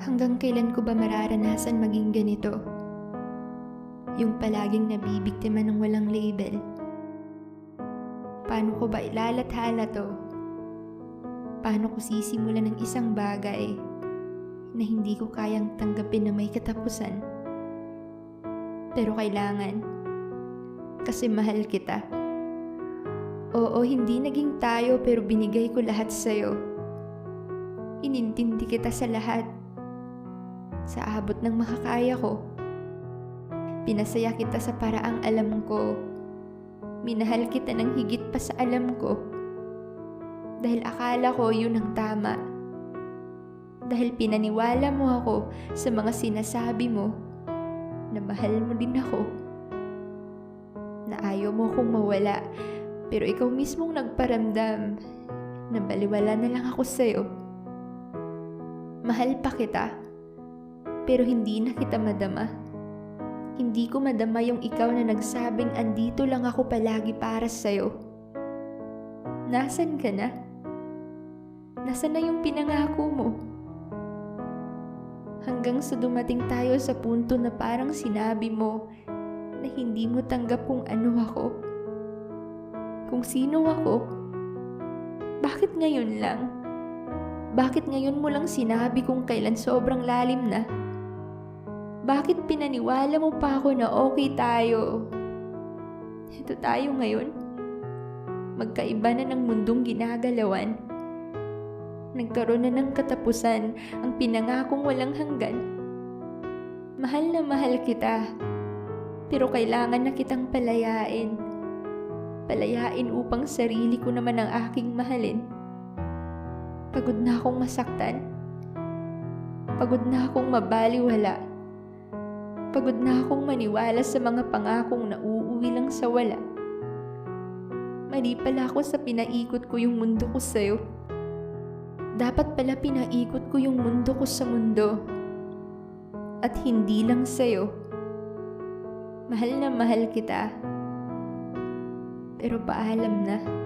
Hanggang kailan ko ba mararanasan maging ganito? Yung palaging nabibiktima ng walang label. Paano ko ba ilalathala to? Paano ko sisimulan ng isang bagay na hindi ko kayang tanggapin na may katapusan? Pero kailangan. Kasi mahal kita. Oo, hindi naging tayo pero binigay ko lahat sa'yo. Inintindi kita sa lahat. Sa abot ng makakaya ko. Pinasaya kita sa paraang alam ko. Minahal kita ng higit pa sa alam ko. Dahil akala ko yun ang tama. Dahil pinaniwala mo ako sa mga sinasabi mo na mahal mo din ako. Na ayaw mo akong mawala pero ikaw mismong nagparamdam na baliwala na lang ako sa'yo. Mahal pa kita, pero hindi na kita madama. Hindi ko madama yung ikaw na nagsabing andito lang ako palagi para sa'yo. Nasaan ka na? Nasaan na yung pinangako mo? Hanggang sa dumating tayo sa punto na parang sinabi mo na hindi mo tanggap kung ano ako. Kung sino ako. Bakit ngayon lang? Bakit ngayon mo lang sinabi kung kailan sobrang lalim na? Bakit pinaniwala mo pa ako na okay tayo? Ito tayo ngayon. Magkaiba na ng mundong ginagalawan. Nagkaroon na ng katapusan ang pinangakong walang hanggan. Mahal na mahal kita. Pero kailangan na kitang palayain. Palayain upang sarili ko naman ang aking mahalin. Pagod na akong masaktan. Pagod na akong mabaliwala. Pagod na akong maniwala sa mga pangakong nauuwi lang sa wala. Mali pala ako sa pinaikot ko yung mundo ko sa'yo. Dapat pala pinaikot ko yung mundo ko sa mundo. At hindi lang sa'yo. Mahal na mahal kita. Pero paalam na.